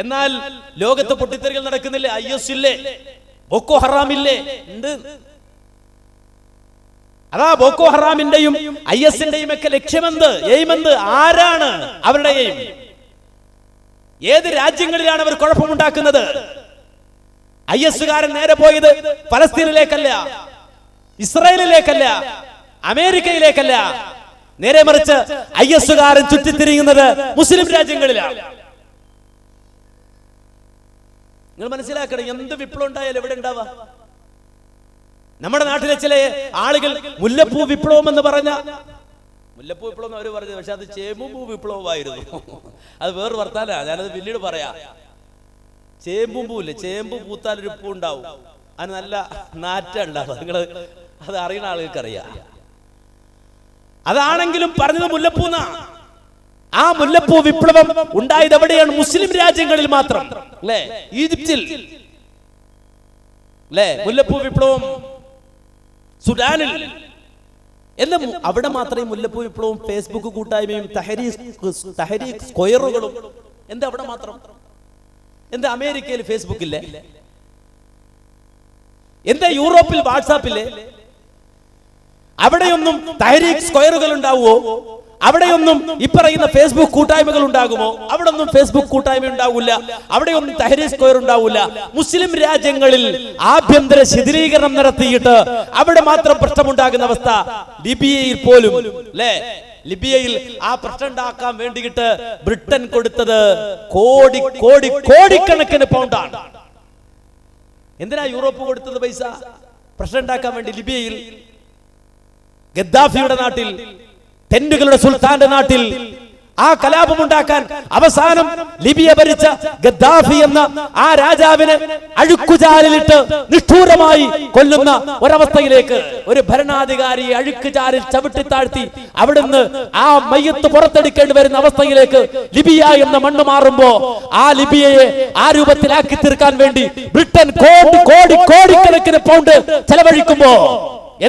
എന്നാൽ ലോകത്ത് പൊട്ടിത്തെറികൾ നടക്കുന്നില്ലേ? ഐ എസ് ഇല്ലേ ബോക്കോ ഹറാമില്ലേ? ഉണ്ട്. അതാ ബോക്കോ ഹറാമിന്റെയും ഐ എസിന്റെയും ഒക്കെ ലക്ഷ്യമെന്ത്? എയിമെന്ത്? ആരാണ് അവരുടെ എയിം ഏത് രാജ്യങ്ങളിലാണ് അവർ കുഴപ്പമുണ്ടാക്കുന്നത്? ഐ എസുകാരൻ നേരെ പോയത് ഫലസ്തീനിലേക്കല്ല ഇസ്രായേലിലേക്കല്ല അമേരിക്കയിലേക്കല്ല. നേരെ മറിച്ച് ഐ എസുകാരൻ ചുറ്റിത്തിരിയുന്നത് മുസ്ലിം രാജ്യങ്ങളിലാണ്. നിങ്ങൾ മനസ്സിലാക്കണം എന്ത് വിപ്ലവം ഉണ്ടായാലും എവിടെ ഉണ്ടാവാ? നമ്മുടെ നാട്ടിലെ ചില ആളുകൾ മുല്ലപ്പൂ വിപ്ലവം എന്ന് പറഞ്ഞ മുല്ലപ്പൂ വിപ്ലവം അവർ പറഞ്ഞത് പക്ഷെ അത് ചേമ്പൂ വിപ്ലവമായിരുന്നു. അത് വേറെ വർത്താനാ ഞാനത് പിന്നീട് പറയാ. ചേമ്പും പൂല്ലേ ചേമ്പ് പൂത്താൽ ഒരു പൂ ഉണ്ടാവും. അത് നല്ല നാറ്റുണ്ടാവും നിങ്ങൾ അത് അറിയുന്ന ആളുകൾക്ക് അറിയാം അതാണെങ്കിലും പറഞ്ഞത് മുല്ലപ്പൂന്നാ. ആ മുല്ലപ്പൂ വിപ്ലവം ഉണ്ടായത് എവിടെയാണ്? മുസ്ലിം രാജ്യങ്ങളിൽ മാത്രം. അല്ലേ? ഈജിപ്തിൽ. അല്ലേ? മുല്ലപ്പൂ വിപ്ലവം സുഡാനിൽ. എന്താ അവിടെ മാത്രമേ മുല്ലപ്പൂ വിപ്ലവവും ഫേസ്ബുക്ക് കൂട്ടായ്മയും തഹരീഖ് തഹരീഖ് സ്ക്വയറുകളും എന്താ അവിടെ മാത്രം? എന്താ അമേരിക്കയിൽ ഫേസ്ബുക്ക് ഫേസ്ബുക്കില്ലേ എന്താ യൂറോപ്പിൽ വാട്സാപ്പില്ലേ? അവിടെയൊന്നും തഹരീഖ് സ്ക്വയറുകൾ ഉണ്ടാവുമോ അവിടെയൊന്നും ഇപ്പറയുന്ന ഫേസ്ബുക്ക് കൂട്ടായ്മകൾ ഉണ്ടാകുമോ? അവിടെ ഒന്നും ഫേസ്ബുക്ക് കൂട്ടായ്മ ഉണ്ടാവില്ല. അവിടെയൊന്നും തഹരീഖ് സ്ക്വയർ ഉണ്ടാവില്ല. മുസ്ലിം രാജ്യങ്ങളിൽ ആഭ്യന്തര ശിഥിലീകരണം നടത്തിയിട്ട് അവിടെ മാത്രം പ്രശ്നമുണ്ടാകുന്ന അവസ്ഥ. ലിബിയയിൽ പോലും അല്ലേ ലിബിയയിൽ ആ പ്രശ്നം ഉണ്ടാക്കാൻ വേണ്ടിയിട്ട് ബ്രിട്ടൻ കൊടുത്തത് കോടി കോടി കോടിക്കണക്കിന് പൗണ്ടാണ്. എന്തിനാ യൂറോപ്പ് കൊടുത്തത് പൈസ? പ്രശ്നം ഉണ്ടാക്കാൻ വേണ്ടി ലിബിയയിൽ ഗദ്ദാഫിയുടെ നാട്ടിൽ തെന്നുകളുടെ സുൽത്താന്റെ നാട്ടിൽ ആ കലാപമുണ്ടാക്കാൻ അവസാനം ലിബിയ ഭരിച്ച ഗദ്ദാഫി എന്ന ആ രാജാവിനെ അഴുക്കുചാലിലിട്ട് നിഷ്ഠൂരമായി കൊല്ലുന്ന ഒരവസ്ഥയിലേക്ക് ഒരു ഭരണാധികാരി അഴുക്കുചാലിൽ ചവിട്ടിത്താഴ്ത്തി അവിടുന്ന് ആ മയ്യത്ത് പുറത്തെടുക്കേണ്ടി വരുന്ന അവസ്ഥയിലേക്ക് ലിബിയ എന്ന മണ്ണ് മാറുമ്പോ ആ ലിബിയയെ ആ രൂപത്തിലാക്കി തീർക്കാൻ വേണ്ടി ബ്രിട്ടൻ കോടി കോടി കോടിക്കണക്കിന് പൗണ്ട് ചെലവഴിക്കുമ്പോ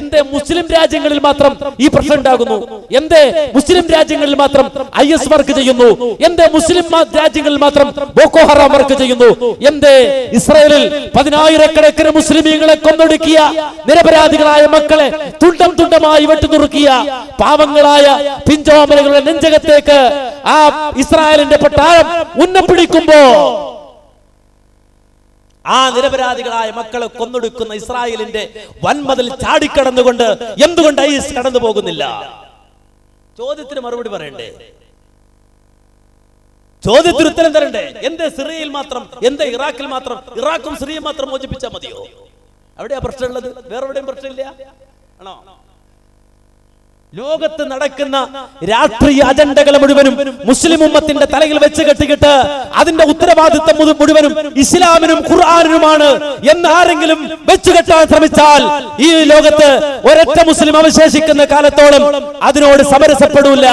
എന്തേ മുസ്ലിം രാജ്യങ്ങളിൽ മാത്രം ഈ പ്രശ്നം ഉണ്ടാകുന്നു? എന്തേ മുസ്ലിം രാജ്യങ്ങളിൽ മാത്രം ഐ എസ് വർക്ക് ചെയ്യുന്നു? എന്തേ മുസ്ലിം രാജ്യങ്ങളിൽ മാത്രം ബോക്കോ ഹറാം വർക്ക് ചെയ്യുന്നു? എന്തേ ഇസ്രയേലിൽ പതിനായിരക്കണക്കിന് മുസ്ലിമീങ്ങളെ കൊന്നൊടുക്കിയ നിരപരാധികളായ മക്കളെ തുണ്ടം തുണ്ടമായി വെട്ടിനുറുക്കിയ പാവങ്ങളായ പിഞ്ചോമലകളുടെ നെഞ്ചകത്തേക്ക് ആ ഇസ്രായേലിന്റെ പട്ടാളം ഉന്നപ്പിടിക്കുമ്പോ ആ നിരപരാധികളായ മക്കളെ കൊന്നൊടുക്കുന്ന ഇസ്രായേലിന്റെ വൻമതിൽ ചാടിക്കടന്നുകൊണ്ട് എന്തുകൊണ്ട് ഐസ് കടന്നു പോകുന്നില്ല? ചോദ്യത്തിന് മറുപടി പറയണ്ടേ? ചോദ്യത്തിന് ഉത്തരം തരണ്ടേ? എന്റെ സിറിയയിൽ മാത്രം എന്റെ ഇറാഖിൽ മാത്രം ഇറാഖും സിറിയയും മാത്രം മോചിപ്പിച്ചാൽ മതിയോ? അവിടെയാ പ്രശ്നമുള്ളത്? വേറെ എവിടെയും പ്രശ്നമില്ല? ആണോ? ലോകത്ത് നടക്കുന്ന രാഷ്ട്രീയ അജണ്ടകൾ മുഴുവനും മുസ്ലിം ഉമ്മത്തിന്റെ തലയിൽ വെച്ച് കെട്ടിക്കിട്ട് അതിന്റെ ഉത്തരവാദിത്തം മുഴു- മുഴുവനും ഇസ്ലാമിനും ഖുർആാനിനുമാണ് എന്ന് ആരെങ്കിലും വെച്ചു കെട്ടാൻ ശ്രമിച്ചാൽ ഈ ലോകത്ത് ഒരൊറ്റ മുസ്ലിം അവശേഷിക്കുന്ന കാലത്തോളം അതിനോട് സമരസപ്പെടൂല.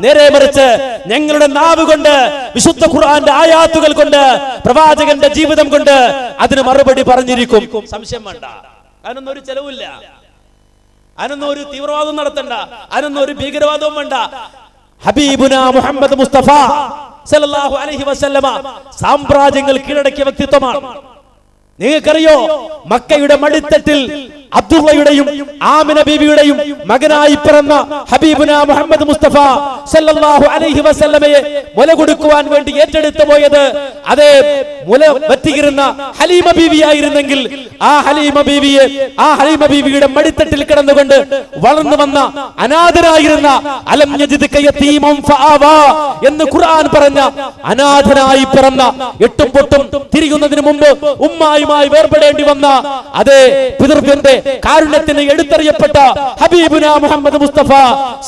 നേരെ മറിച്ച് ഞങ്ങളുടെ നാവ് കൊണ്ട് വിശുദ്ധ ഖുർആന്റെ ആയാത്തുകൾ കൊണ്ട് പ്രവാചകന്റെ ജീവിതം കൊണ്ട് അതിന് മറുപടി പറഞ്ഞിരിക്കും. സംശയം വേണ്ട. അതിനൊന്നും ഒരു ചെലവില്ല അതിനൊന്നും ഒരു തീവ്രവാദം നടത്തണ്ട. അതിനൊന്നും ഒരു ഭീകരവാദവും വേണ്ട. ഹബീബുന മുഹമ്മദ് മുസ്തഫ സല്ലല്ലാഹു അലൈഹി വസല്ലമ സാമ്രാജ്യങ്ങൾ കീഴടക്കിയ വ്യക്തിത്വമാണ്. നിങ്ങൾക്കറിയോ? മക്കയുടെ മടിത്തട്ടിൽ അബ്ദുള്ളയുടെയും ആമിന ബീവിയുടെയും മകനായി പിറന്ന ഹബീബുന മുഹമ്മദ് മുസ്തഫ സല്ലല്ലാഹു അലൈഹി വസല്ലമയെ മുല കൊടുക്കുവാൻ വേണ്ടി ഏറ്റെടുത്തു പോയത് അതേ മുല വറ്റിയിരുന്ന ഹലീമ ബീവിയായിരുന്നെങ്കിൽ ആ ഹലീമ ബീവിയെ ആ ഹലീമ ബീവിയുടെ മടിത്തട്ടിൽ കിടന്നുകൊണ്ട് വളർന്നു വന്ന അനാഥനായിരുന്ന എന്ന് ഖുർആൻ പറഞ്ഞ അനാഥനായി പിറന്ന എട്ടും പൊട്ടും തിരിയുന്നതിന് മുമ്പ് ഉമ്മായുമായി വേർപെടേണ്ടി വന്ന അതേ പിതൃവ്യന്റെ കാരുണ്യത്തിന് എടുത്തറിയപ്പെട്ട ഹബീബുന മുഹമ്മദ് മുസ്തഫ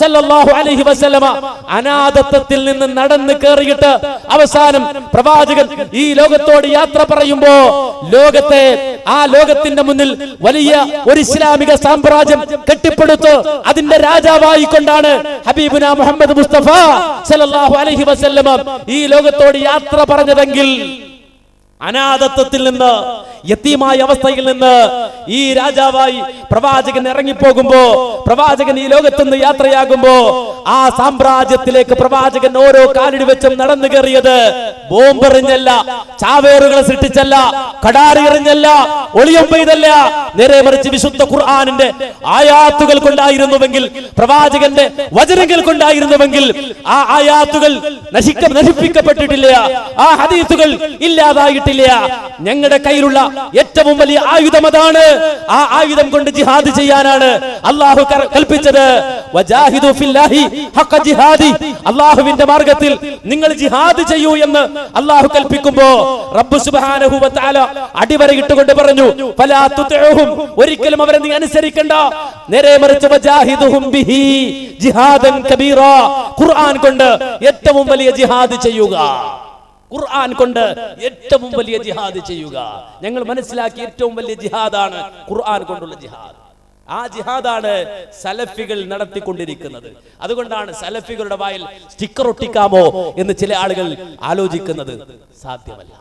സല്ലല്ലാഹു അലൈഹി വസല്ലമ അനാഥത്വത്തിൽ നിന്ന് നടന്നു കയറിയിട്ട് അവസാനം പ്രവാചകൻ ഈ ലോകത്തോട് യാത്ര പറയുമ്പോ ലോകത്തെ ആ ലോകത്തിന്റെ മുന്നിൽ വലിയ ഒരു ഇസ്ലാമിക സാമ്രാജ്യം കെട്ടിപ്പടുത്ത് അതിന്റെ രാജാവായി കൊണ്ടാണ് ഹബീബുന മുഹമ്മദ് മുസ്തഫ സല്ലല്ലാഹു അലൈഹി വസല്ലമ ഈ ലോകത്തോട് യാത്ര പറഞ്ഞതെങ്കിൽ അനാഥത്വത്തിൽ നിന്ന് യത്തീമായ അവസ്ഥയിൽ നിന്ന് ഈ രാജാവായി പ്രവാചകൻ ഇറങ്ങിപ്പോകുമ്പോ പ്രവാചകൻ ഈ ലോകത്തുനിന്ന് യാത്രയാകുമ്പോ ആ സാമ്രാജ്യത്തിലേക്ക് പ്രവാചകൻ ഓരോ കാലിടി വെച്ചും നടന്നു കയറിയത്. ബോംബെറിഞ്ഞല്ല ചാവേറുകളെ സൃഷ്ടിച്ചല്ല കടാറി എറിഞ്ഞല്ല ഒളിയം പെയ്തല്ല. നേരെ മറിച്ച് വിശുദ്ധ ഖുർആാനിന്റെ ആയാത്തുകൾ കൊണ്ടായിരുന്നുവെങ്കിൽ പ്രവാചകന്റെ വചനങ്ങൾ കൊണ്ടായിരുന്നുവെങ്കിൽ ആ ആയാത്തുകൾ നശിക്ക നശിപ്പിക്കപ്പെട്ടിട്ടില്ല. ആ ഹദീസുകൾ ഇല്ലാതായിട്ടില്ല. ഞങ്ങളുടെ കയ്യിലുള്ള ഏറ്റവും വലിയ ആയുധം അതാണ്. ആ ആയുധം കൊണ്ട് ജിഹാദ് ചെയ്യാനാണ് അള്ളാഹു കൽപ്പിച്ചത്. വജാഹിദു ഫില്ലാഹി ഹഖ ജിഹാദി. അള്ളാഹുവിന്റെ മാർഗത്തിൽ നിങ്ങൾ ജിഹാദ് ചെയ്യൂ എന്ന് അള്ളാഹു കൽപ്പിക്കുമ്പോ റബ്ബു സുബ്ഹാനഹു വതആല അടിവരയിട്ടുകൊണ്ട് പറഞ്ഞു ഫലാ തുതിഉഹും. ഒരിക്കലും അവരെ നീ അനുസരിക്കണ്ട. നേരെ മറിച്ച് വജാഹിദുഹും ബിഹി ജിഹാദൻ കബീറ. ഖുർആൻ കൊണ്ട് ഏറ്റവും വലിയ ജിഹാദ് ചെയ്യുക. ഖുർആൻ കൊണ്ട് ഏറ്റവും വലിയ ജിഹാദ് ചെയ്യുക. ഞങ്ങൾ മനസ്സിലാക്കി ഏറ്റവും വലിയ ജിഹാദാണ് ഖുർആൻ കൊണ്ടുള്ള ജിഹാദ്. ആ ജിഹാദാണ് സലഫികൾ നടത്തിക്കൊണ്ടിരിക്കുന്നത്. അതുകൊണ്ടാണ് സലഫികളുടെ വായിൽ സ്റ്റിക്കർ ഒട്ടിക്കാമോ എന്ന് ചില ആളുകൾ ആലോചിക്കുന്നത്. സാധ്യമല്ല.